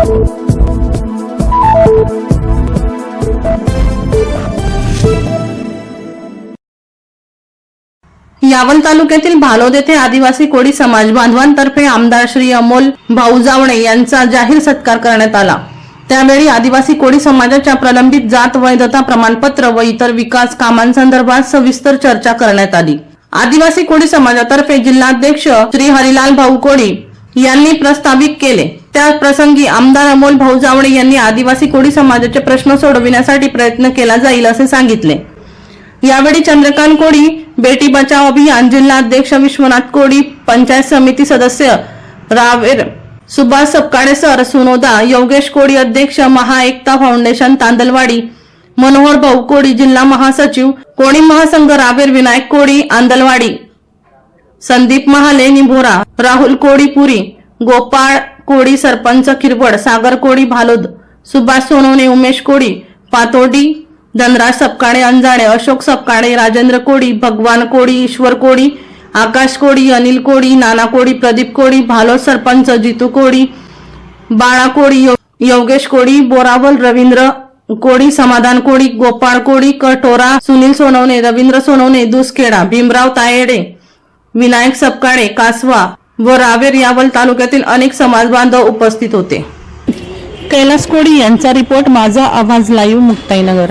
यावल तालुक्यातील भालोद येथे आदिवासी कोळी समाज बांधवांतर्फे आमदार श्री अमोल भाऊ जावणे यांचा जाहीर सत्कार करण्यात आला. त्यावेळी आदिवासी कोळी समाजाच्या प्रलंबित जात वैधता प्रमाणपत्र व इतर विकास कामांसंदर्भात सविस्तर चर्चा करण्यात आली. आदिवासी कोळी समाजातर्फे जिल्हाध्यक्ष श्री हरिलाल भाऊ कोळी यांनी प्रस्तावित केले. त्याप्रसंगी आमदार अमोल भाऊ जावडे यांनी आदिवासी कोळी समाजाचे प्रश्न सोडविण्यासाठी प्रयत्न केला जाईल असे सांगितले. यावेळी चंद्रकांत कोळी बेटी बचाव अभियान जिल्हाध्यक्ष विश्वनाथ कोळी पंचायत समिती सदस्य रावेर सुभाष सपकाळे सर सुनोदा योगेश कोळी अध्यक्ष महाएकता फाउंडेशन तांदलवाडी मनोहर भाऊ कोळी जिल्हा महासचिव कोळी महासंघ रावेर विनायक कोळी आंदलवाडी संदीप महाले निभोरा राहुल कोळीपुरी गोपाळ कोळी सरपंच किरवड सागर कोळी भालोद सुभाष सोनवणे उमेश कोळी पातोडी धनराज सपकाणे अंजाणे अशोक सपकाणे राजेंद्र कोळी भगवान कोळी ईश्वर कोळी आकाश कोळी अनिल कोळी नाना कोळी प्रदीप कोळी भालोद सरपंच जितू कोळी बाळा कोळी यो- योगेश कोळी बोरावल रवींद्र कोळी समाधान कोळी गोपाळ कोळी कटोरा सुनील सोनवणे रवींद्र सोनवणे दुसखेडा भीमराव तायडे विनायक सपकाळे कासवा व रावेर यावल तालुक्यातील अनेक समाज बांधव उपस्थित होते. कैलास कोळी यांचा रिपोर्ट माझा आवाज लाईव्ह मुक्ताईनगर.